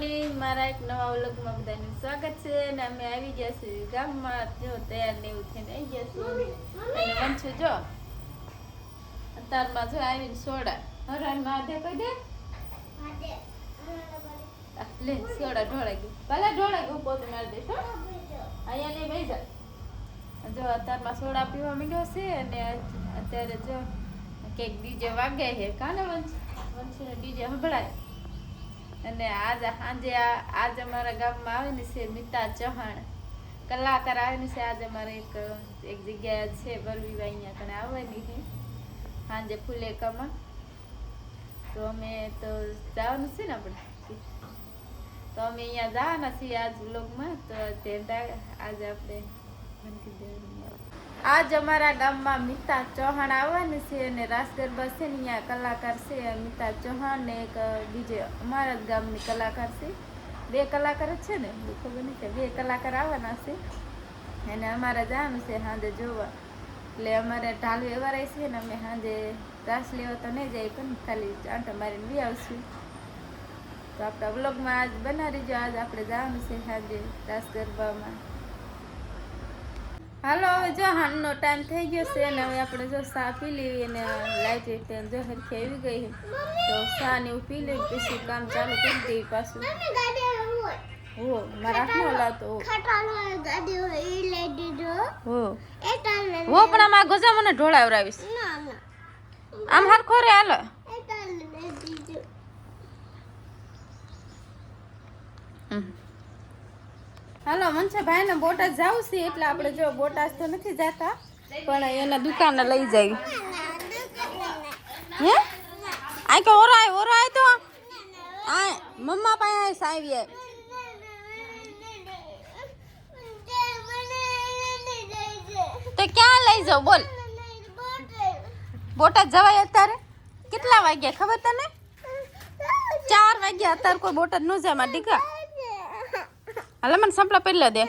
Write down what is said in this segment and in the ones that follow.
Morning મારા એક નવા વ્લોગમાં બધાનું સ્વાગત છે અને અમે આવી ગયા છીએ ગામમાં. જો તૈયાર ને એવું થઈને આવી ગયા છીએ અને વંશુ જો. અત્યારમાં જો આવીને સોડા. હરણ માધે કહી દે? લે સોડા ઢોળાઈ ગયું. ભલે ઢોળાઈ ગયું પોતે મારી દેશો અહીંયા નહીં બેસી જા. જો અત્યારમાં સોડા પીવા માંડ્યો છે અને અત્યારે જો કેક ડીજે વાગે છે. કાને વંશ? વંશીને ડીજે સંભળાય. અને આજ સાંજે આજ અમારા ગામમાં આવેલી છે મિતા ચૌહાણ. કલાકાર આવે ને છે. આજે અમારે એક એક જગ્યાએ છે બરવીવા અહીંયા કને આવવાની છે. સાંજે ફુલેકામાં. તો અમે તો જવાનું છે ને આપણે? તો અમે અહીંયા જવાના છીએ આજ બ્લોગમાં તો તે આજે આપણે મૂકી દેવાનું. આજ અમારા ગામમાં મિતા ચૌહાણ આવવાની છે અને રાસ ગરબા છે ને અહીંયા કલાકાર છે મિતા ચૌહાણ ને એક બીજે અમારા જ ગામની કલાકાર છે. બે કલાકાર જ છે ને? ખબર નહીં કે બે કલાકાર આવવાના છે. અને અમારે જવાનું છે સાંજે જોવા. એટલે અમારે ઢાલ રહે છે ને અમે સાંજે રાસ લેવા તો નહીં જાય પણ ખાલી આંટા મારીને બી આવશું. તો આપણા વ્લોગમાં આજ બનાવી જો આજ આપણે જવાનું છે સાંજે રાસ ગરબામાં હાલો હવે જો હાનનો ટાઈમ થઈ ગયો છે અને હવે આપણે જો સા પી લેવી અને લાઈટ રીતે જો હરખી આવી ગઈ તો સા ને એવું પી લેવી પછી કામ ચાલુ કરી દેવી પાછું. હો મારા હાથમાં લાવતો હો. હો. પણ આમાં ગોજા મને ઢોળાવરાવીશ આમ હરખો રે હાલો. હમ. હાલો મનસાભાઈ ને બોટાદ જાવું છે, એટલે આપણે જો બોટાદ તો નથી જતા, પણ એના દુકાને લઈ જાય. હે? આ કે ઓરો આય તો. આ મમ્મા પાસે આવી આય. તો ક્યાં લઈ જાવ બોલ. બોટાદ જવાય અત્યારે? કેટલા વાગ્યા, ખબર તને? ચાર વાગ્યા, અત્યારે કોઈ બોટાદ ન જાય માં દીકરા. હાલે મને સંપલા પહેલા દે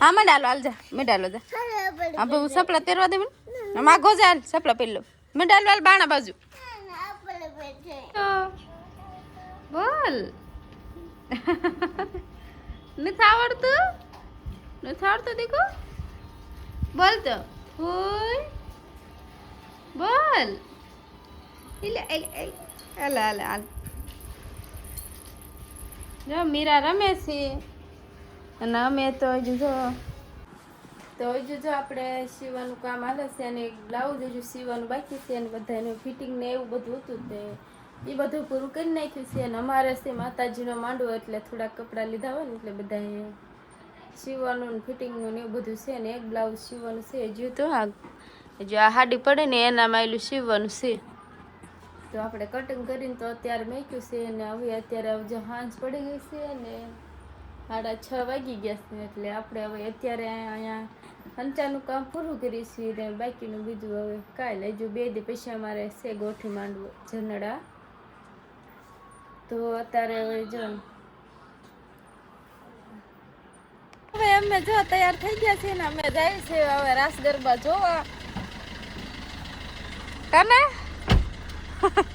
હા મેં ડાલો હાલ જા મેં ડાલો જા હા ભાઈ હું સપલા પહેરવા દે મને માગો જા હાલ સપલા પહેરલો મેં ડાલો હાલ બાણા બાજુ બોલ નથી આવડતું નથી આવડતું દીકુ બોલ તો હોય બોલ એટલે એટલે હાલ હાલ હાલ જો, મીરા રમે છે. અને અમે તો હજુ જો, તો હજુ જો આપણે સીવાનું કામ હાલે છે અને બ્લાઉઝ હજુ સીવાનું બાકી છે અને બધાનું ફિટિંગ ને એવું બધું હતું તે. એ બધું પૂરું કરી નાખ્યું છે અને અમારે છે માતાજીનો માંડવો એટલે થોડા કપડાં લીધા હોય ને એટલે બધાએ સીવાનું ફિટિંગનું ને એવું બધું છે ને એક બ્લાઉઝ સીવાનું છે. હજુ તો આ હજુ આ હાડી પડે ને એનામાં એલું સીવવાનું છે. તો આપણે કટિંગ કરીને તો અત્યારે મેક્યું છે અને હવે અત્યારે હવે જો હાંજ પડી ગઈ છે અને સાડા છ વાગી ગયા છે એટલે આપણે હવે અત્યારે અહીંયા હંચાનું કામ પૂરું કરીશું ને બાકીનું બીજું હવે કાલે હજુ બે દી પછી અમારે છે ગોઠી માંડવો જનડા. તો અત્યારે હવે જો હવે અમે જો તૈયાર થઈ ગયા છીએ ને અમે જાય છે હવે રાસ ગરબા જોવા. કાને? Yeah.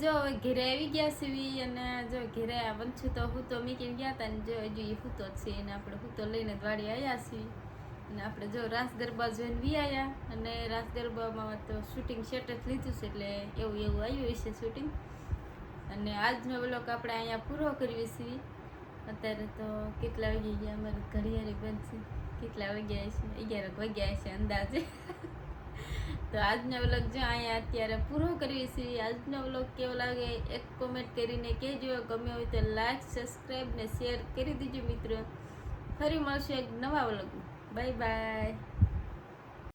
જો હવે ઘરે આવી ગયા સીવી અને જો ઘરે વંછું તો હું તો મીકીને ગયા હતા ને જો હજુ એ હૂતો જ છે અને આપણે હૂતો લઈને જ આવ્યા છીએ. અને આપણે જો રાસ ગરબા જોઈને વી આવ્યા અને રાસ ગરબામાં તો શૂટિંગ સેટ જ લીધું છે એટલે એવું એવું આવ્યું છે શૂટિંગ અને આજનો બ્લોક આપણે અહીંયા પૂરો કરીએ છીએ. અત્યારે તો કેટલા વાગી ગયા? અમારે ઘડિયાળી બનશે કેટલા વાગ્યા છે અગિયાર વાગ્યા છે અંદાજે. તો આજનો વ્લોગ જો અહીંયા અત્યારે પૂરો કરીએ છીએ. આજનો વ્લોગ કેવો લાગે એક કોમેન્ટ કરીને કહેજો. ગમે હોય તો લાઈક સબસ્ક્રાઈબ ને શેર કરી દીજો મિત્રો. ફરી મળશે એક નવા વ્લોગ બાય બાય